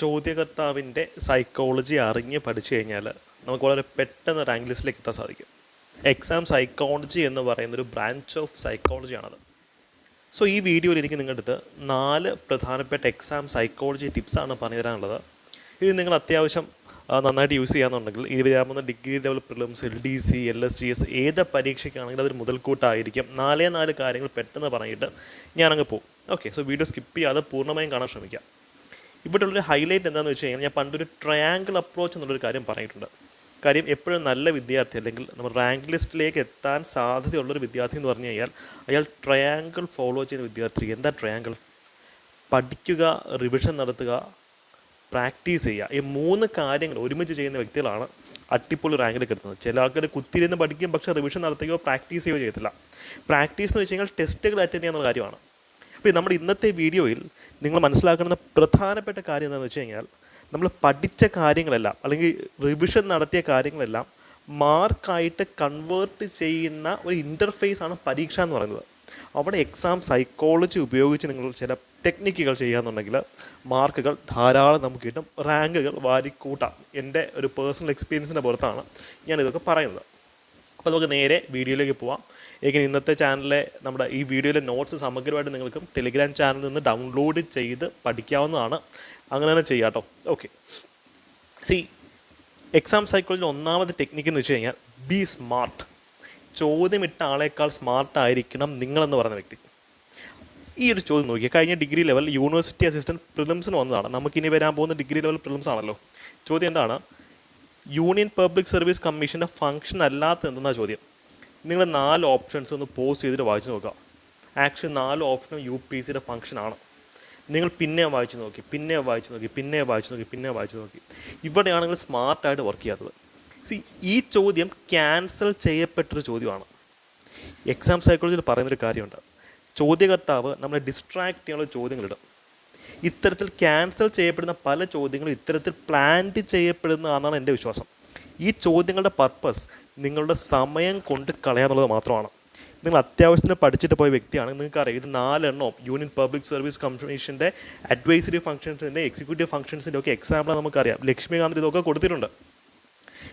ചോദ്യകർത്താവിന്റെ psychology അറിഞ്ഞ് പഠിച്ചു കഴിഞ്ഞാൽ നമുക്ക് വളരെ പെട്ടെന്ന് റാങ്ക് ലിസ്റ്റിലേക്ക് എത്താൻ സാധിക്കും. എക്സാം സൈക്കോളജി എന്ന് പറയുന്ന ഒരു ബ്രാഞ്ച് ഓഫ് സൈക്കോളജിയാണത് സോ ഈ വീഡിയോയിൽ എനിക്ക് നിങ്ങളുടെ അടുത്ത് നാല് പ്രധാനപ്പെട്ട എക്സാം സൈക്കോളജി ടിപ്സാണ് പറഞ്ഞു തരാനുള്ളത്. ഇത് നിങ്ങൾ അത്യാവശ്യം നന്നായിട്ട് യൂസ് ചെയ്യാന്നുണ്ടെങ്കിൽ വരാവുന്ന degree level prelims L D C L S G S ഏത് പരീക്ഷയ്ക്കാണെങ്കിലും അതൊരു മുതൽക്കൂട്ടായിരിക്കും. നാലേ നാല് കാര്യങ്ങൾ പെട്ടെന്ന് പറഞ്ഞിട്ട് ഞാനങ്ങ് പോകും. ഓക്കെ സോ വീഡിയോ സ്കിപ്പ് ചെയ്യാതെ പൂർണമായും കാണാൻ ശ്രമിക്കാം. ഇവിടെയുള്ളൊരു ഹൈലൈറ്റ് എന്താണെന്ന് വെച്ച് കഴിഞ്ഞാൽ ഞാൻ പണ്ടൊരു ട്രയാങ്കിൾ അപ്രോച്ച് എന്നുള്ളൊരു കാര്യം പറഞ്ഞിട്ടുണ്ട്. കാര്യം എപ്പോഴും നല്ല വിദ്യാർത്ഥി അല്ലെങ്കിൽ നമ്മൾ റാങ്ക് ലിസ്റ്റിലേക്ക് എത്താൻ സാധ്യതയുള്ളൊരു വിദ്യാർത്ഥി എന്ന് പറഞ്ഞു കഴിഞ്ഞാൽ അയാൾ ട്രയാങ്കിൾ ഫോളോ ചെയ്യുന്ന വിദ്യാർത്ഥി. എന്താ ട്രയാങ്കിൾ പഠിക്കുക റിവിഷൻ നടത്തുക പ്രാക്ടീസ് ചെയ്യുക. ഈ മൂന്ന് കാര്യങ്ങൾ ഒരുമിച്ച് ചെയ്യുന്ന വ്യക്തികളാണ് അട്ടിപ്പൊളി റാങ്കിൽ എത്തുന്നത്. ചില ആൾക്കാർ കുത്തിയിരുന്ന് പഠിക്കും പക്ഷേ റിവിഷൻ നടത്തുകയോ പ്രാക്ടീസ് ചെയ്യുകയോ ചെയ്യത്തില്ല. പ്രാക്ടീസ് എന്ന് വെച്ച് കഴിഞ്ഞാൽ ടെസ്റ്റുകൾ അറ്റൻഡ് ചെയ്യുന്ന കാര്യമാണ്. അപ്പോൾ നമ്മുടെ ഇന്നത്തെ വീഡിയോയിൽ നിങ്ങൾ മനസ്സിലാക്കുന്ന പ്രധാനപ്പെട്ട കാര്യം എന്താണെന്ന് വെച്ച് നമ്മൾ പഠിച്ച കാര്യങ്ങളെല്ലാം അല്ലെങ്കിൽ റിവിഷൻ നടത്തിയ കാര്യങ്ങളെല്ലാം മാർക്കായിട്ട് കൺവേർട്ട് ചെയ്യുന്ന ഒരു ഇന്റർഫേസ് ആണ് പരീക്ഷ എന്ന് പറയുന്നത്. അവിടെ എക്സാം സൈക്കോളജി ഉപയോഗിച്ച് നിങ്ങൾ ചില ടെക്നിക്കുകൾ ചെയ്യാന്നുണ്ടെങ്കിൽ മാർക്കുകൾ ധാരാളം നമുക്ക് കിട്ടും. റാങ്കുകൾ വാരിക്കൂട്ടാം. എന്റെ ഒരു പേഴ്സണൽ എക്സ്പീരിയൻസിന്റെ പുറത്താണ് ഞാൻ ഇതൊക്കെ പറയുന്നത്. അപ്പോൾ നമുക്ക് നേരെ വീഡിയോയിലേക്ക് പോവാം. എങ്ങനെ ഇന്നത്തെ ചാനലിലെ നമ്മുടെ ഈ വീഡിയോയിലെ നോട്ട്സ് സമഗ്രമായിട്ട് നിങ്ങൾക്കും ടെലിഗ്രാം ചാനലിൽ നിന്ന് ഡൗൺലോഡ് ചെയ്ത് പഠിക്കാവുന്നതാണ്. അങ്ങനെ തന്നെ ചെയ്യാം കേട്ടോ ഓക്കെ സി എക്സാം സൈക്കിളിൽ ഒന്നാമത്തെ ടെക്നിക്ക് എന്ന് വെച്ച് കഴിഞ്ഞാൽ ബി സ്മാർട്ട് ചോദ്യമിട്ട ആളേക്കാൾ സ്മാർട്ട് ആയിരിക്കണം നിങ്ങളെന്ന് പറയുന്ന വ്യക്തി. ഈ ഒരു ചോദ്യം നോക്കിയാൽ കഴിഞ്ഞ ഡിഗ്രി ലെവൽ യൂണിവേഴ്സിറ്റി അസിസ്റ്റന്റ് പ്രിലിംസിന് വന്നതാണ്. നമുക്കിനി വരാൻ പോകുന്ന ഡിഗ്രി ലെവൽ പ്രിലിംസ് ആണല്ലോ. ചോദ്യം എന്താണ്? യൂണിയൻ പബ്ലിക് സർവീസ് കമ്മീഷന്റെ ഫംഗ്ഷൻ അല്ലാത്ത എന്തെന്നാണ് ചോദ്യം? നിങ്ങൾ നാല് ഓപ്ഷൻസ് ഒന്ന് പോസ് ചെയ്തിട്ട് വായിച്ച് നോക്കുക. ആക്ച്വലി നാല് ഓപ്ഷനും യു പി സിയുടെ ഫംഗ്ഷനാണ് നിങ്ങൾ പിന്നെ വായിച്ച് നോക്കി പിന്നെ വായിച്ച് നോക്കി പിന്നെ വായിച്ച് നോക്കി പിന്നെ വായിച്ച് നോക്കി. ഇവിടെയാണ് നിങ്ങൾ സ്മാർട്ടായിട്ട് വർക്ക് ചെയ്യാത്തത്. സി ഈ ചോദ്യം ക്യാൻസൽ ചെയ്യപ്പെട്ടൊരു ചോദ്യമാണ്. എക്സാം സൈക്കോളജിയിൽ പറയുന്നൊരു കാര്യമുണ്ട്. ചോദ്യകർത്താവ് നമ്മളെ ഡിസ്ട്രാക്ട് ചെയ്യാനുള്ള ചോദ്യങ്ങളിടും. ഇത്തരത്തിൽ ക്യാൻസൽ ചെയ്യപ്പെടുന്ന പല ചോദ്യങ്ങളും ഇത്തരത്തിൽ പ്ലാൻഡ് ചെയ്യപ്പെടുന്നതാണെന്നാണ് എന്റെ വിശ്വാസം. ഈ ചോദ്യങ്ങളുടെ പർപ്പസ് നിങ്ങളുടെ സമയം കൊണ്ട് കളയാന്നുള്ളത് മാത്രമാണ്. നിങ്ങൾ അത്യാവശ്യത്തിന് പഠിച്ചിട്ട് പോയ വ്യക്തിയാണെങ്കിൽ നിങ്ങൾക്ക് അറിയാം ഇത് നാലെണ്ണം യൂണിയൻ പബ്ലിക് സർവീസ് കമ്മീഷന്റെ അഡ്വൈസറി ഫംഗ്ഷൻസിന്റെ എക്സിക്യൂട്ടീവ് ഫംഗ്ഷൻസിന്റെ ഒക്കെ എക്സാമ്പിൾ നമുക്കറിയാം. ലക്ഷ്മികാന്ത് ഇതൊക്കെ കൊടുത്തിട്ടുണ്ട്.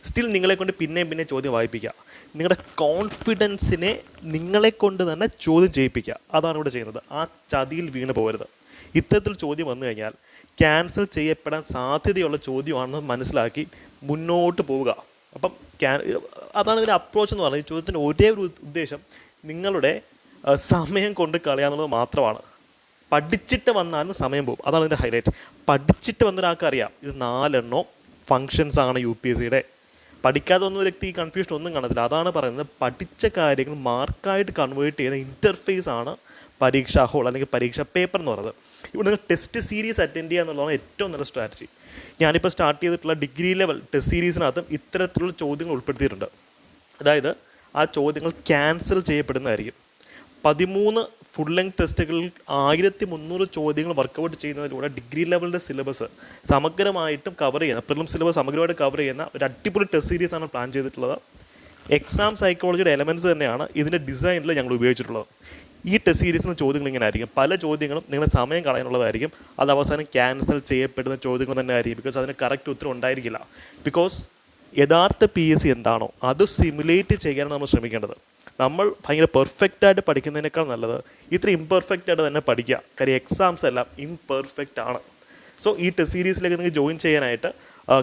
സ്റ്റിൽ നിങ്ങളെ കൊണ്ട് പിന്നെയും പിന്നെ ചോദ്യം വായിപ്പിക്കുക. നിങ്ങളുടെ കോൺഫിഡൻസിനെ നിങ്ങളെ കൊണ്ട് തന്നെ ചോദ്യം ചെയ്യിപ്പിക്കുക. അതാണ് ഇവിടെ ചെയ്യുന്നത്. ആ ചതിയിൽ വീണ് പോകരുത്. ഇത്തരത്തിൽ ചോദ്യം വന്നു കഴിഞ്ഞാൽ ക്യാൻസൽ ചെയ്യപ്പെടാൻ സാധ്യതയുള്ള ചോദ്യമാണെന്ന് മനസ്സിലാക്കി മുന്നോട്ട് പോവുക. അപ്പം ക്യാ അതാണ് ഇതിന്റെ അപ്രോച്ച് എന്ന് പറയുന്നത് ഈ ചോദ്യത്തിന്റെ ഒരേ ഒരു ഉദ്ദേശം നിങ്ങളുടെ സമയം കൊണ്ട് കളയാന്നുള്ളത് മാത്രമാണ്. പഠിച്ചിട്ട് വന്നാലും സമയം പോകും. അതാണ് ഇതിന്റെ ഹൈലൈറ്റ് പഠിച്ചിട്ട് വന്നൊരാൾക്ക് അറിയാം ഇത് നാലെണ്ണോ ഫങ്ഷൻസ് ആണ് യു പി എസ് സിയുടെ പഠിക്കാതെ ഒരു വ്യക്തി ഈ കൺഫ്യൂഷൻ ഒന്നും കാണത്തില്ല. അതാണ് പറയുന്നത് പഠിച്ച കാര്യങ്ങൾ മാർക്കായിട്ട് കൺവേർട്ട് ചെയ്യുന്ന ഇന്റർഫേസ് ആണ് പരീക്ഷാ ഹോൾ അല്ലെങ്കിൽ പരീക്ഷാ പേപ്പർ എന്ന് പറയുന്നത്. ഇവിടെ നിങ്ങൾ ടെസ്റ്റ് സീരീസ് അറ്റൻഡ് ചെയ്യുക എന്നുള്ളതാണ് ഏറ്റവും നല്ല സ്ട്രാറ്റജി ഞാനിപ്പോൾ സ്റ്റാർട്ട് ചെയ്തിട്ടുള്ള ഡിഗ്രി ലെവൽ ടെസ്റ്റ് സീരീസിനകത്തും ഇത്തരത്തിലുള്ള ചോദ്യങ്ങൾ ഉൾപ്പെടുത്തിയിട്ടുണ്ട്. അതായത് ആ ചോദ്യങ്ങൾ ക്യാൻസൽ ചെയ്യപ്പെടുന്നതായിരിക്കും. പതിമൂന്ന് ഫുൾ ലെങ്ത് ടെസ്റ്റുകളിൽ ആയിരത്തി മുന്നൂറ് ചോദ്യങ്ങൾ വർക്കൗട്ട് ചെയ്യുന്നതിലൂടെ ഡിഗ്രി ലെവലിന്റെ സിലബസ് സമഗ്രമായിട്ടും കവർ ചെയ്യുന്ന പ്രിലിം സിലബസ് സമഗ്രമായിട്ട് കവർ ചെയ്യുന്ന ഒരു അടിപൊളി ടെസ്റ്റ് സീരീസാണ് പ്ലാൻ ചെയ്തിട്ടുള്ളത്. എക്സാം സൈക്കോളജിയുടെ എലമെന്റ്സ് തന്നെയാണ് ഇതിന്റെ ഡിസൈനിൽ ഞങ്ങൾ ഉപയോഗിച്ചിട്ടുള്ളത്. ഈ ടെസ്റ്റ് സീരീസിന് ചോദ്യങ്ങൾ ഇങ്ങനെ ആയിരിക്കും. പല ചോദ്യങ്ങളും നിങ്ങളുടെ സമയം കളയാനുള്ളതായിരിക്കും. അത് അവസാനം ക്യാൻസൽ ചെയ്യപ്പെടുന്ന ചോദ്യങ്ങൾ തന്നെ ആയിരിക്കും. ബിക്കോസ് അതിന് കറക്റ്റ് ഉത്തരം ഉണ്ടായിരിക്കില്ല. ബിക്കോസ് യഥാർത്ഥ പി എസ് സി എന്താണോ അത് സിമുലേറ്റ് ചെയ്യാനാണ് നമ്മൾ ശ്രമിക്കേണ്ടത്. നമ്മൾ ഭയങ്കര പെർഫെക്റ്റ് ആയിട്ട് പഠിക്കുന്നതിനേക്കാൾ നല്ലത് ഇത്ര ഇംപെർഫെക്റ്റ് ആയിട്ട് തന്നെ പഠിക്കുക. കാര്യം എക്സാംസ് എല്ലാം ഇംപെർഫെക്റ്റ് ആണ്. സോ ഈ ടെസ്റ്റ് സീരീസിലേക്ക് നിങ്ങൾക്ക് ജോയിൻ ചെയ്യാനായിട്ട്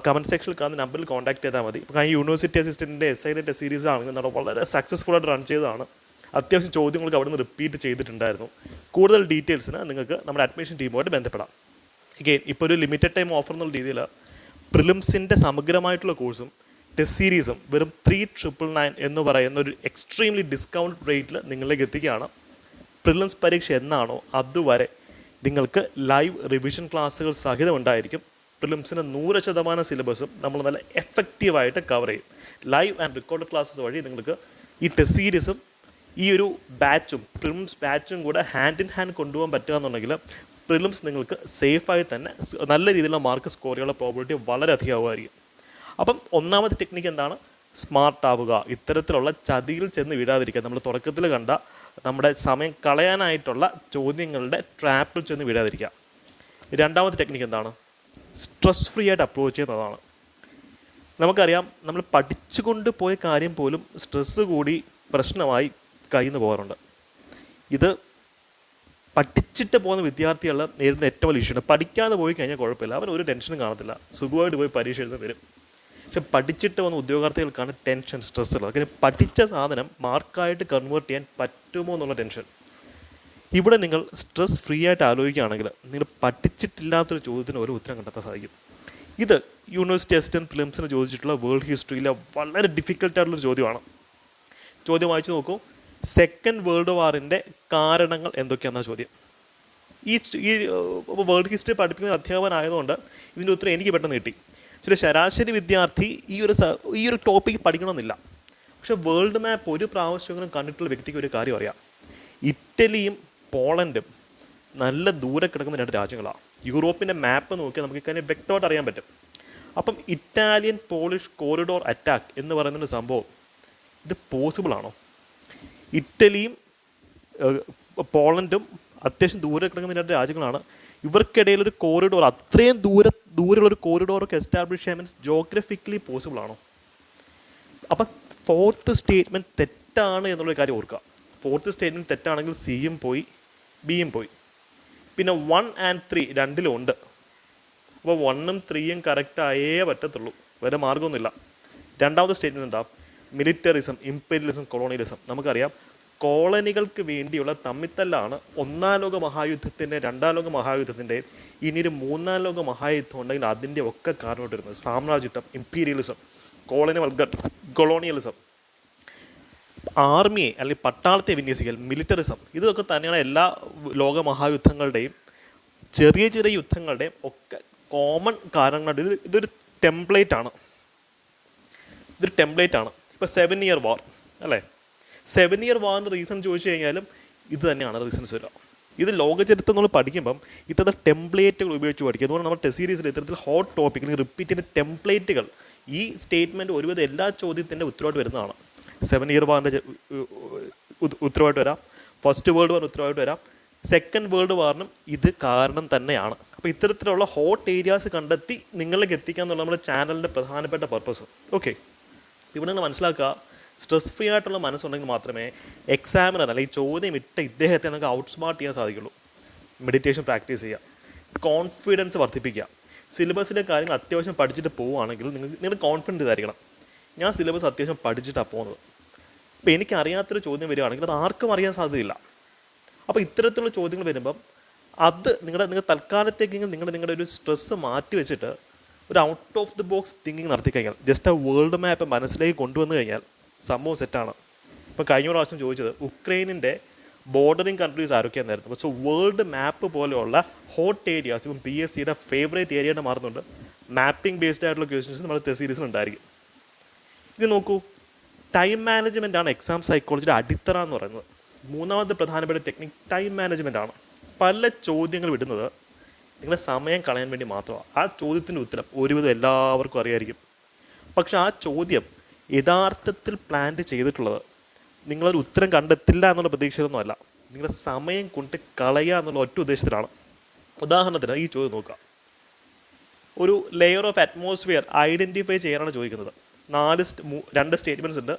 കമന്റ് സെക്ഷനിൽ കാണുന്ന നമ്പറിൽ കോൺടാക്ട് ചെയ്താൽ മതി. ഇപ്പോൾ കഴിഞ്ഞ യൂണിവേഴ്സിറ്റി അസിസ്റ്റന്റിന്റെ എസ് ഐ ടെസ്റ്റ് സീരീസ് ആണെങ്കിൽ നമ്മൾ വളരെ സക്സസ്ഫുൾ ആയിട്ട് റൺ ചെയ്തതാണ്. അത്യാവശ്യം ചോദ്യങ്ങൾക്ക് അവിടെ നിന്ന് റിപ്പീറ്റ് ചെയ്തിട്ടുണ്ടായിരുന്നു. കൂടുതൽ ഡീറ്റെയിൽസിന് നിങ്ങൾക്ക് നമ്മുടെ അഡ്മിഷൻ ടീമുമായിട്ട് ബന്ധപ്പെടാം. Again ഇപ്പോൾ ഒരു ലിമിറ്റഡ് ടൈം ഓഫർ എന്നുള്ള രീതിയിൽ പ്രിലിംസിന്റെ സമഗ്രമായിട്ടുള്ള കോഴ്സും ടെസ്റ്റ് സീരീസും വെറും ത്രീ ട്രിപ്പിൾ നയൻ എന്ന് പറയുന്ന ഒരു എക്സ്ട്രീംലി ഡിസ്കൗണ്ട് റേറ്റിൽ നിങ്ങളിലേക്ക് എത്തിക്കുകയാണ്. പ്രിലിംസ് പരീക്ഷ എന്നാണോ അതുവരെ നിങ്ങൾക്ക് ലൈവ് റിവിഷൻ ക്ലാസ്സുകൾ സഹിതം ഉണ്ടായിരിക്കും. പ്രിലിംസിന് നൂറ് ശതമാനം സിലബസും നമ്മൾ നല്ല എഫക്റ്റീവായിട്ട് കവർ ചെയ്യും. ലൈവ് ആൻഡ് റെക്കോർഡ് ക്ലാസ്സസ് വഴി നിങ്ങൾക്ക് ഈ ടെസ്റ്റ് സീരീസും ഈ ഒരു ബാച്ചും പ്രിലിംസ് ബാച്ചും കൂടെ ഹാൻഡ് ഇൻ ഹാൻഡ് കൊണ്ടുപോകാൻ പറ്റുക എന്നുണ്ടെങ്കിൽ പ്രിലിംസ് നിങ്ങൾക്ക് സേഫായി തന്നെ നല്ല രീതിയിലുള്ള മാർക്ക് സ്കോർ ചെയ്യാനുള്ള പ്രോബിലിറ്റി വളരെ അധികം ആവുമായിരിക്കും അപ്പം ഒന്നാമത്തെ ടെക്നിക്ക് എന്താണ്? സ്മാർട്ട് ആവുക. ഇത്തരത്തിലുള്ള ചതിയിൽ ചെന്ന് വീഴാതിരിക്കുക നമ്മൾ തുടക്കത്തിൽ കണ്ട നമ്മുടെ സമയം കളയാനായിട്ടുള്ള ചോദ്യങ്ങളുടെ ട്രാപ്പിൽ ചെന്ന് വീഴാതിരിക്കുക രണ്ടാമത്തെ ടെക്നിക്ക് എന്താണ്? സ്ട്രെസ് ഫ്രീ ആയിട്ട് അപ്രോച്ച് ചെയ്യുന്നതാണ്. നമുക്കറിയാം നമ്മൾ പഠിച്ചുകൊണ്ട് പോയ കാര്യം പോലും സ്ട്രെസ്സ് കൂടി പ്രശ്നമായി കയ്യിൽ നിന്ന് പോകാറുണ്ട്. ഇത് പഠിച്ചിട്ട് പോകുന്ന വിദ്യാർത്ഥികൾ നേരിടുന്ന ഏറ്റവും വലിയ ഇഷ്യൂ പഠിക്കാതെ പോയി കഴിഞ്ഞാൽ കുഴപ്പമില്ല. അവൻ ഒരു ടെൻഷനും കാണത്തില്ല. സുഖമായിട്ട് പോയി പരീക്ഷ എഴുതി വരും. പക്ഷെ പഠിച്ചിട്ട് വന്ന ഉദ്യോഗാർത്ഥികൾക്കാണ് ടെൻഷൻ സ്ട്രെസ് ഉള്ളത്. അങ്ങനെ പഠിച്ച സാധനം മാർക്കായിട്ട് കൺവേർട്ട് ചെയ്യാൻ പറ്റുമോ എന്നുള്ള ടെൻഷൻ. ഇവിടെ നിങ്ങൾ സ്ട്രെസ് ഫ്രീ ആയിട്ട് ആലോചിക്കുകയാണെങ്കിൽ നിങ്ങൾ പഠിച്ചിട്ടില്ലാത്തൊരു ചോദ്യത്തിന് ഒരു ഉത്തരം കണ്ടെത്താൻ സാധിക്കും. ഇത് യൂണിവേഴ്സിറ്റി അസിസ്റ്റന്റ് ഫിലിംസിന് ചോദിച്ചിട്ടുള്ള വേൾഡ് ഹിസ്റ്ററിയിലെ വളരെ ഡിഫിക്കൽട്ടായിട്ടുള്ളൊരു ചോദ്യമാണ്. ചോദ്യം വായിച്ചു നോക്കൂ. സെക്കൻഡ് വേൾഡ് വാറിന്റെ കാരണങ്ങൾ എന്തൊക്കെയാണെന്ന ചോദ്യം. ഈ ഈ വേൾഡ് ഹിസ്റ്ററി പഠിപ്പിക്കുന്ന അധ്യാപകനായതുകൊണ്ട് ഇതിന്റെ ഉത്തരം എനിക്ക് പെട്ടെന്ന് കിട്ടി. പക്ഷേ ശരാശരി വിദ്യാർത്ഥി ഈ ഒരു ഈ ഒരു ടോപ്പിക്ക് പഠിക്കണമെന്നില്ല. പക്ഷെ വേൾഡ് മാപ്പ് ഒരു പ്രാവശ്യമെങ്കിലും കണ്ടിട്ടുള്ള വ്യക്തിക്ക് ഒരു കാര്യം അറിയാം. ഇറ്റലിയും പോളണ്ടും നല്ല ദൂരെ കിടക്കുന്ന രണ്ട് രാജ്യങ്ങളാണ് യൂറോപ്പിന്റെ മാപ്പ് നോക്കിയാൽ നമുക്ക് ഇക്കാര്യം വ്യക്തമായിട്ട് അറിയാൻ പറ്റും. അപ്പം ഇറ്റാലിയൻ പോളിഷ് കോറിഡോർ അറ്റാക്ക് എന്ന് പറയുന്ന ഒരു സംഭവം ഇത് പോസിബിൾ ആണോ? ഇറ്റലിയും പോളണ്ടും അത്യാവശ്യം ദൂരെ കിടക്കുന്ന രണ്ട് രാജ്യങ്ങളാണ്. ഇവർക്കിടയിൽ ഒരു കോറിഡോർ അത്രയും ദൂരെ ദൂരെയുള്ള ഒരു കോറിഡോറൊക്കെ എസ്റ്റാബ്ലിഷ് ചെയ്യാൻ മീൻസ് ജോഗ്രഫിക്കലി പോസിബിൾ ആണോ? അപ്പം ഫോർത്ത് സ്റ്റേറ്റ്മെന്റ് തെറ്റാണ് എന്നുള്ളൊരു കാര്യം ഓർക്കുക. ഫോർത്ത് സ്റ്റേറ്റ്മെന്റ് തെറ്റാണെങ്കിൽ സിയും പോയി ബിയും പോയി. പിന്നെ വൺ ആൻഡ് ത്രീ രണ്ടിലും ഉണ്ട്. അപ്പോൾ വണ്ണും ത്രീയും കറക്റ്റ് ആയേ പറ്റത്തുള്ളൂ. വേറെ മാർഗമൊന്നുമില്ല രണ്ടാമത്തെ സ്റ്റേറ്റ്മെന്റ് എന്താ? മിലിറ്ററിസം ഇംപീരിയലിസം കൊളോണിയലിസം നമുക്കറിയാം കോളനികൾക്ക് വേണ്ടിയുള്ള തമ്മിത്തല്ലാണ് ഒന്നാം ലോക മഹായുദ്ധത്തിന്റെ രണ്ടാം ലോക മഹായുദ്ധത്തിന്റെ ഇനിയൊരു മൂന്നാം ലോക മഹായുദ്ധം ഉണ്ടെങ്കിൽ അതിന്റെ ഒക്കെ കാരണമായിട്ട് വരുന്നത് സാമ്രാജ്യത്വം ഇംപീരിയലിസം കോളനി വൽഗർ കൊളോണിയലിസം ആർമിയെ അല്ലെങ്കിൽ പട്ടാളത്തെ വിന്യസിക്കൽ മിലിറ്ററിസം ഇതൊക്കെ തന്നെയാണ് എല്ലാ ലോക മഹായുദ്ധങ്ങളുടെയും ചെറിയ ചെറിയ യുദ്ധങ്ങളുടെയും ഒക്കെ കോമൺ കാരണങ്ങളുണ്ട് ഇത് ഇതൊരു ടെംപ്ലേറ്റ് ആണ്. ഇതൊരു ടെംപ്ലേറ്റ് ആണ്. ഇപ്പോൾ സെവൻ ഇയർ വാർ അല്ലേ? സെവൻ ഇയർ വാറിന്റെ റീസൺ ചോദിച്ചു കഴിഞ്ഞാലും ഇത് തന്നെയാണ് റീസൺസ് വരിക. ഇത് ലോകചരിത്രം നമ്മൾ പഠിക്കുമ്പം ഇത്തരത്തിൽ ടെംപ്ലേറ്റുകൾ ഉപയോഗിച്ച് പഠിക്കുക. അതുകൊണ്ട് നമ്മൾ ടെസ്റ്റ് സീരീസിൽ ഇത്തരത്തിൽ ഹോട്ട് ടോപ്പിക് അല്ലെങ്കിൽ റിപ്പീറ്റ് ചെയ്യുന്ന ടെംപ്ലേറ്റുകൾ ഈ സ്റ്റേറ്റ്മെന്റ് ഒരുവിധം എല്ലാ ചോദ്യത്തിന്റെ ഉത്തരവായിട്ട് വരുന്നതാണ്. സെവൻ ഇയർ വാറിന്റെ ഉത്തരവായിട്ട് വരാം. ഫസ്റ്റ് വേൾഡ് വാറിന് ഉത്തരവായിട്ട് വരാം. സെക്കൻഡ് വേൾഡ് വാറിനും ഇത് കാരണം തന്നെയാണ്. അപ്പോൾ ഇത്തരത്തിലുള്ള ഹോട്ട് ഏരിയാസ് കണ്ടെത്തി നിങ്ങളിലേക്ക് എത്തിക്കുക എന്നുള്ള നമ്മുടെ ചാനലിന്റെ പ്രധാനപ്പെട്ട പർപ്പസ് ഓക്കെ ഇവിടെ നിങ്ങൾ മനസ്സിലാക്കുക സ്ട്രെസ് ഫ്രീ ആയിട്ടുള്ള മനസ്സുണ്ടെങ്കിൽ മാത്രമേ എക്സാമിനർ അല്ലെങ്കിൽ ചോദ്യം ഇട്ട ഇദ്ദേഹത്തെ നമുക്ക് ഔട്ട് സ്മാർട്ട് ചെയ്യാൻ സാധിക്കുള്ളൂ. മെഡിറ്റേഷൻ പ്രാക്ടീസ് ചെയ്യുക. കോൺഫിഡൻസ് വർദ്ധിപ്പിക്കുക. സിലബസിലെ കാര്യങ്ങൾ അത്യാവശ്യം പഠിച്ചിട്ട് പോവുകയാണെങ്കിൽ നിങ്ങൾ നിങ്ങൾ കോൺഫിഡന്റ് ഇതായിരിക്കണം. ഞാൻ സിലബസ് അത്യാവശ്യം പഠിച്ചിട്ടാണ് പോകുന്നത്. അപ്പോൾ എനിക്ക് അറിയാത്തൊരു ചോദ്യം വരികയാണെങ്കിൽ അത് ആർക്കും അറിയാൻ സാധ്യതയില്ല. അപ്പോൾ ഇത്തരത്തിലുള്ള ചോദ്യങ്ങൾ വരുമ്പം അത് നിങ്ങളുടെ നിങ്ങൾ തൽക്കാലത്തേക്കെങ്കിലും നിങ്ങൾ നിങ്ങളുടെ ഒരു സ്ട്രെസ്സ് മാറ്റി വെച്ചിട്ട് ഒരു out of the box thinking നടത്തി കഴിഞ്ഞാൽ ജസ്റ്റ് ആ വേൾഡ് മാപ്പ് മനസ്സിലേക്ക് കൊണ്ടുവന്നു കഴിഞ്ഞാൽ സംഭവം സെറ്റാണ് ഇപ്പം കഴിഞ്ഞ പ്രാവശ്യം ചോദിച്ചത് ഉക്രൈനിന്റെ ബോർഡറിങ് കൺട്രീസ് ആരൊക്കെയാണെന്നായിരുന്നു. പക്ഷേ വേൾഡ് മാപ്പ് പോലെയുള്ള ഹോട്ട് ഏരിയാസ് ഇപ്പം പി എസ് സിയുടെ ഫേവറേറ്റ് ഏരിയയുടെ മാറുന്നുണ്ട്. മാപ്പിംഗ് ബേസ്ഡ് ആയിട്ടുള്ള ക്വസ്റ്റ്യൻസ് നമ്മുടെ ടെസ്റ്റ് സീരീസിൽ ഉണ്ടായിരിക്കും. ഇനി നോക്കൂ ടൈം മാനേജ്മെന്റ് ആണ് എക്സാം സൈക്കോളജിയുടെ അടിത്തറ എന്ന് പറയുന്നത്. മൂന്നാമത്തെ പ്രധാനപ്പെട്ട ടെക്നിക് ടൈം മാനേജ്മെന്റ് ആണ്. പല ചോദ്യങ്ങൾ വിടുന്നത് നിങ്ങളുടെ സമയം കളയാൻ വേണ്ടി മാത്രമാണ്. ആ ചോദ്യത്തിന്റെ ഉത്തരം ഒരുവിധം എല്ലാവർക്കും അറിയായിരിക്കും. പക്ഷെ ആ ചോദ്യം യഥാർത്ഥത്തിൽ പ്ലാന്റ് ചെയ്തിട്ടുള്ളത് നിങ്ങളൊരു ഉത്തരം കണ്ടെത്തില്ല എന്നുള്ള പ്രതീക്ഷയിലൊന്നും അല്ല. നിങ്ങളുടെ സമയം കൊണ്ട് കളയുക എന്നുള്ള ഒറ്റ ഉദ്ദേശത്തിലാണ്. ഉദാഹരണത്തിന് ഈ ചോദ്യം നോക്കുക. ഒരു ലെയർ ഓഫ് അറ്റ്മോസ്ഫിയർ ഐഡന്റിഫൈ ചെയ്യാനാണ് ചോദിക്കുന്നത്. നാല് രണ്ട് സ്റ്റേറ്റ്മെന്റ്സ് ഉണ്ട്.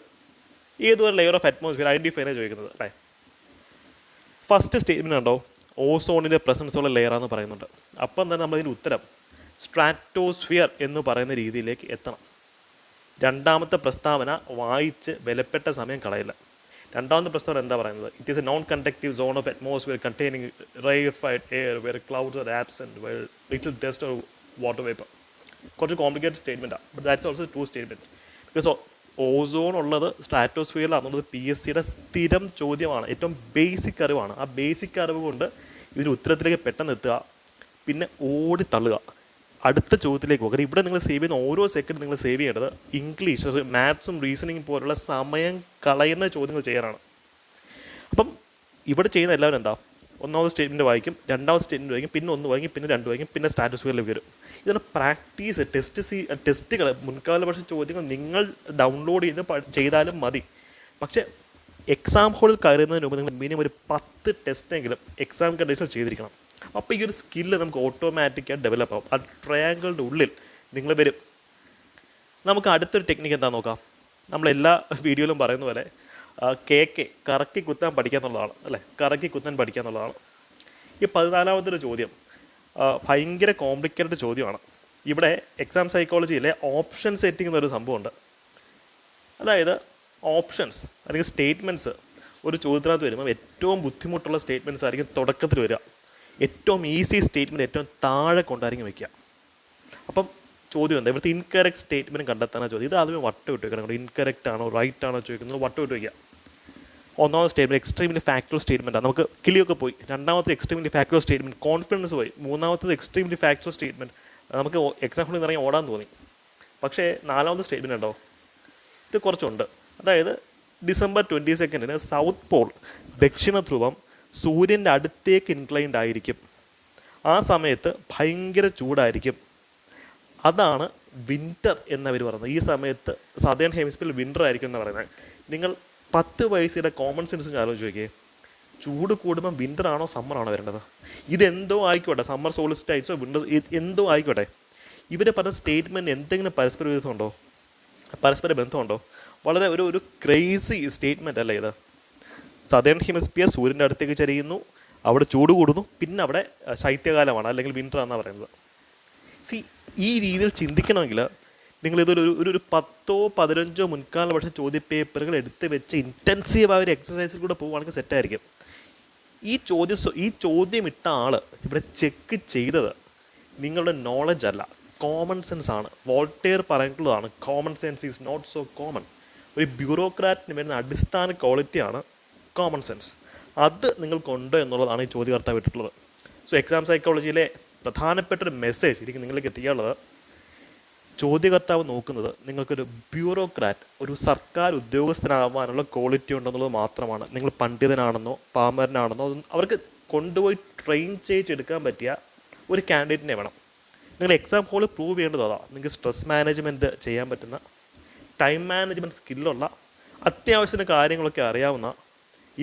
ഏതൊരു ലെയർ ഓഫ് അറ്റ്മോസ്ഫിയർ ഐഡന്റിഫൈ ആണ് ചോദിക്കുന്നത് അല്ലേ? ഫസ്റ്റ് സ്റ്റേറ്റ്മെന്റ് ഉണ്ടോ ഓസോണിന്റെ പ്രസൻസ് ഉള്ള ലെയറാന്ന് പറയുന്നുണ്ട്. അപ്പം തന്നെ നമ്മളതിന്റെ ഉത്തരം സ്ട്രാറ്റോസ്ഫിയർ എന്ന് പറയുന്ന രീതിയിലേക്ക് എത്തണം. രണ്ടാമത്തെ പ്രസ്താവന വായിച്ച് വിലപ്പെട്ട സമയം കളയില്ല. രണ്ടാമത്തെ പ്രസ്താവന എന്താ പറയുന്നത്? It is a non conductive zone of atmosphere containing rarefied air where clouds are absent where little dust or water vapour കുറച്ച് complicated സ്റ്റേറ്റ്മെന്റാണ് but that's also true statement because ozone ഉള്ളത് സ്ട്രാറ്റോസ്ഫിയറിലാണെന്നുള്ളത് പി എസ് സിയുടെ സ്ഥിരം ചോദ്യമാണ്. ഏറ്റവും basic അറിവാണ്. ആ basic അറിവ് കൊണ്ട് ഇതിന് ഉത്തരത്തിലേക്ക് പെട്ടെന്ന് എത്തുക പിന്നെ ഓടി തള്ളുക. അടുത്ത ചോദ്യത്തിലേക്ക് പോകുക ഇവിടെ നിങ്ങൾ സേവ് ചെയ്യുന്ന ഓരോ സെക്കൻഡ് നിങ്ങൾ സേവ് ചെയ്യേണ്ടത് ഇംഗ്ലീഷ് മാത്സും റീസണിങ് പോലുള്ള സമയം കളയുന്ന ചോദ്യങ്ങൾ ചെയ്യാനാണ്. അപ്പം ഇവിടെ ചെയ്യുന്ന എല്ലാവരും എന്താ? ഒന്നാമത് സ്റ്റേറ്റ്മെന്റ് വായിക്കും രണ്ടാമത് സ്റ്റേറ്റ്മെന്റ് വായിക്കും പിന്നെ ഒന്ന് വായിക്കും പിന്നെ രണ്ട് വായിക്കും പിന്നെ സ്റ്റാറ്റസ് ഫിയറിലേക്ക് വരും. ഇതാണ് പ്രാക്ടീസ് ടെസ്റ്റ് സി ടെസ്റ്റുകൾ മുൻകാല പക്ഷേ ചോദ്യങ്ങൾ നിങ്ങൾ ഡൗൺലോഡ് ചെയ്ത് ചെയ്താലും മതി. പക്ഷേ എക്സാം ഹോളിൽ കയറുന്നതിന് മുമ്പ് നിങ്ങൾ മിനിമം ഒരു പത്ത് ടെസ്റ്റെങ്കിലും എക്സാം കണ്ടീഷനിൽ ചെയ്തിരിക്കണം. അപ്പോൾ ഈ ഒരു സ്കില്ല് നമുക്ക് ഓട്ടോമാറ്റിക്കായിട്ട് ഡെവലപ്പ് ആവും. ആ ട്രയാങ്കിളിന്റെ ഉള്ളിൽ നിങ്ങൾ വരും. നമുക്ക് അടുത്തൊരു ടെക്നിക്ക് എന്താ നോക്കാം. നമ്മൾ എല്ലാ വീഡിയോയിലും പറയുന്ന പോലെ കേക്ക് കറക്കി കുത്താൻ പഠിക്കുക എന്നുള്ളതാണ് അല്ലേ? കറക്കി കുത്താൻ പഠിക്കുക എന്നുള്ളതാണ്. ഈ പതിനാലാമത്തൊരു ചോദ്യം ഭയങ്കര കോംപ്ലിക്കേറ്റഡ് ചോദ്യമാണ്. ഇവിടെ എക്സാം സൈക്കോളജിയിലെ ഓപ്ഷൻ സെറ്റിംഗ് എന്നൊരു സംഭവമുണ്ട്. അതായത് ഓപ്ഷൻസ് അല്ലെങ്കിൽ സ്റ്റേറ്റ്മെന്റ്സ് ഒരു ചോദ്യത്തിനകത്ത് വരുമ്പോൾ ഏറ്റവും ബുദ്ധിമുട്ടുള്ള സ്റ്റേറ്റ്മെന്റ്സ് ആയിരിക്കും തുടക്കത്തിൽ വരിക. ഏറ്റവും ഈസി സ്റ്റേറ്റ്മെന്റ് ഏറ്റവും താഴെ കൊണ്ടായിരിക്കും വയ്ക്കുക. അപ്പം ചോദ്യം എന്താ ഇവിടുത്തെ ഇൻകറക്റ്റ് സ്റ്റേറ്റ്മെന്റ് കണ്ടെത്താനാണ് ചോദ്യം. ഇത് ആദ്യമേ വട്ടം ഇട്ട് വെക്കണം ഇൻകറക്റ്റ് ആണോ റൈറ്റ് ആണോ ചോദിക്കുന്നത് വട്ടം ഇട്ട് വയ്ക്കുക ഒന്നാമത്തെ സ്റ്റേറ്റ്മെന്റ് എക്സ്ട്രീംലി ഫാക്ടർ സ്റ്റേറ്റ്മെന്റാണ് നമുക്ക് കിളിയൊക്കെ പോയി. രണ്ടാമത്തെ എക്സ്ട്രീംലി ഫാക്ടർ സ്റ്റേറ്റ്മെന്റ് കോൺഫിഡൻസ് പോയി. മൂന്നാമത്തത് എക്സ്ട്രീംലി ഫാക്ടർ സ്റ്റേറ്റ്മെന്റ് നമുക്ക് എക്സാം ഹോളിൽ ഇറങ്ങി ഓടാൻ തോന്നി. പക്ഷേ നാലാമത്തെ സ്റ്റേറ്റ്മെന്റ് ഉണ്ടോ? ഇത് കുറച്ചുണ്ട്. അതായത് ഡിസംബർ ട്വന്റി സെക്കൻഡിന് സൗത്ത് പോൾ ദക്ഷിണ ധ്രുവം സൂര്യന്റെ അടുത്തേക്ക് ഇൻക്ലൈൻഡ് ആയിരിക്കും. ആ സമയത്ത് ഭയങ്കര ചൂടായിരിക്കും. അതാണ് വിന്റർ എന്നവർ പറയുന്നത്. ഈ സമയത്ത് സദേൺ ഹെമിസ്ഫിയറിൽ വിന്റർ ആയിരിക്കും എന്ന് പറയുന്നത്. നിങ്ങൾ പത്ത് വയസ്സിലെ കോമൺ സെൻസ് ആലോചിച്ച് ചോദിക്കേ ചൂട് കൂടുമ്പോൾ വിന്റർ ആണോ സമ്മർ ആണോ വരേണ്ടത്? ഇതെന്തോ ആയിക്കോട്ടെ സമ്മർ സോളിസ്റ്റൈറ്റ്സോ വിന്റർ എന്തോ ആയിക്കോട്ടെ. ഇവരെ പറഞ്ഞ സ്റ്റേറ്റ്മെന്റ് എന്തെങ്കിലും പരസ്പര വിരുദ്ധമുണ്ടോ പരസ്പര ബന്ധമുണ്ടോ? വളരെ ഒരു ഒരു ക്രേസി സ്റ്റേറ്റ്മെന്റ് അല്ലേ ഇത്. സദേൺ ഹെമിസ്ഫിയർ സൂര്യന്റെ അടുത്തേക്ക് ചരിയുന്നു അവിടെ ചൂട് കൂടുന്നു പിന്നെ അവിടെ ശൈത്യകാലമാണ് അല്ലെങ്കിൽ വിന്റർ ആണെന്നാണ് പറയുന്നത്. സി ഈ രീതിയിൽ ചിന്തിക്കണമെങ്കിൽ നിങ്ങൾ ഇതൊരു ഒരു- ഒരു പത്തോ പതിനഞ്ചോ മുൻകാല ചോദ്യ പേപ്പറുകൾ എടുത്ത് വെച്ച് ഇന്റൻസീവായ ഒരു എക്സസൈസിൽ കൂടെ പോവുകയാണെങ്കിൽ സെറ്റായിരിക്കും ഈ ചോദ്യ ഈ ചോദ്യം ഇട്ട ആൾ ഇവിടെ ചെക്ക് ചെയ്തത് നിങ്ങളുടെ നോളജ് അല്ല കോമൺ സെൻസ് ആണ്. വോൾട്ടേർ പറഞ്ഞിട്ടുള്ളതാണ് common sense is not so common ഒരു ബ്യൂറോക്രാറ്റിന് വരുന്ന അടിസ്ഥാന ക്വാളിറ്റിയാണ് കോമൺ സെൻസ് അത് നിങ്ങൾക്കുണ്ടോ എന്നുള്ളതാണ് ഈ ചോദ്യകർത്താവ് ഇട്ടിട്ടുള്ളത്. സോ എക്സാം സൈക്കോളജിയിലെ പ്രധാനപ്പെട്ട ഒരു മെസ്സേജ് എനിക്ക് നിങ്ങൾക്ക് എത്തിക്കാനുള്ളത്. ചോദ്യകർത്താവ് നോക്കുന്നത് നിങ്ങൾക്കൊരു ബ്യൂറോക്രാറ്റ് ഒരു സർക്കാർ ഉദ്യോഗസ്ഥനാവാനുള്ള ക്വാളിറ്റി ഉണ്ടെന്നുള്ളത് മാത്രമാണ്. നിങ്ങൾ പണ്ഡിതനാണെന്നോ പാമരനാണെന്നോ അവർക്ക് കൊണ്ടുപോയി ട്രെയിൻ ചെയ്തെടുക്കാൻ പറ്റിയ ഒരു കാൻഡിഡേറ്റിനെ വേണം. നിങ്ങൾ എക്സാം ഹോളിൽ പ്രൂവ് ചെയ്യേണ്ടത് അതാണ് നിങ്ങൾക്ക് സ്ട്രെസ് മാനേജ്മെന്റ് ചെയ്യാൻ പറ്റുന്ന ടൈം മാനേജ്മെന്റ് സ്കില്ലുള്ള അത്യാവശ്യത്തിന് കാര്യങ്ങളൊക്കെ അറിയാവുന്ന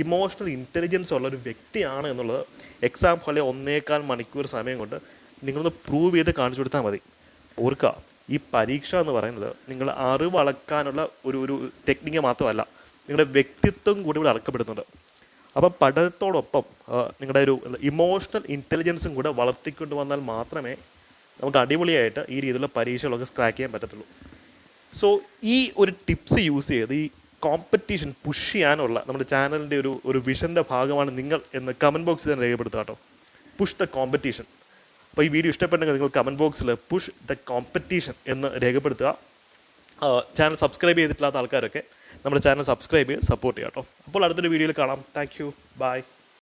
ഇമോഷണൽ ഇന്റലിജൻസ് ഉള്ള ഒരു വ്യക്തിയാണ് എന്നുള്ളത് എക്സാം ഹോളിലെ ഒന്നേകാൽ മണിക്കൂർ സമയം കൊണ്ട് നിങ്ങളൊന്ന് പ്രൂവ് ചെയ്ത് കാണിച്ചു കൊടുത്താൽ മതി. ഓർക്കുക ഈ പരീക്ഷ എന്ന് പറയുന്നത് നിങ്ങൾ അറിവ് അളക്കാനുള്ള ഒരു ഒരു ടെക്നിക്ക് മാത്രമല്ല നിങ്ങളുടെ വ്യക്തിത്വം കൂടി ഇവിടെ അളക്കപ്പെടുന്നുണ്ട് അപ്പം പഠനത്തോടൊപ്പം നിങ്ങളുടെ ഒരു ഇമോഷണൽ ഇന്റലിജൻസും കൂടെ വളർത്തിക്കൊണ്ട് വന്നാൽ മാത്രമേ നമുക്ക് അടിപൊളിയായിട്ട് ഈ രീതിയിലുള്ള പരീക്ഷകളൊക്കെ സ്ക്രാക്ക് ചെയ്യാൻ പറ്റത്തുള്ളൂ. സോ ഈ ഒരു ടിപ്സ് യൂസ് ചെയ്ത് ഈ കോമ്പറ്റീഷൻ പുഷ് ചെയ്യാനുള്ള നമ്മുടെ ചാനലിന്റെ ഒരു ഒരു വിഷന്റെ ഭാഗമാണ് നിങ്ങൾ എന്ന് കമന്റ് ബോക്സിൽ തന്നെ രേഖപ്പെടുത്തുക കേട്ടോ. പുഷ് ദ കോമ്പറ്റീഷൻ അപ്പോൾ ഈ വീഡിയോ ഇഷ്ടപ്പെട്ടെങ്കിൽ നിങ്ങൾ കമന്റ് ബോക്സിൽ പുഷ് ദ കോമ്പറ്റീഷൻ എന്ന് രേഖപ്പെടുത്തുക. ചാനൽ സബ്സ്ക്രൈബ് ചെയ്തിട്ടില്ലാത്ത ആൾക്കാരൊക്കെ നമ്മുടെ ചാനൽ സബ്സ്ക്രൈബ് ചെയ്ത് സപ്പോർട്ട് ചെയ്യാം കേട്ടോ. അപ്പോൾ അടുത്തൊരു വീഡിയോയിൽ കാണാം. Thank you by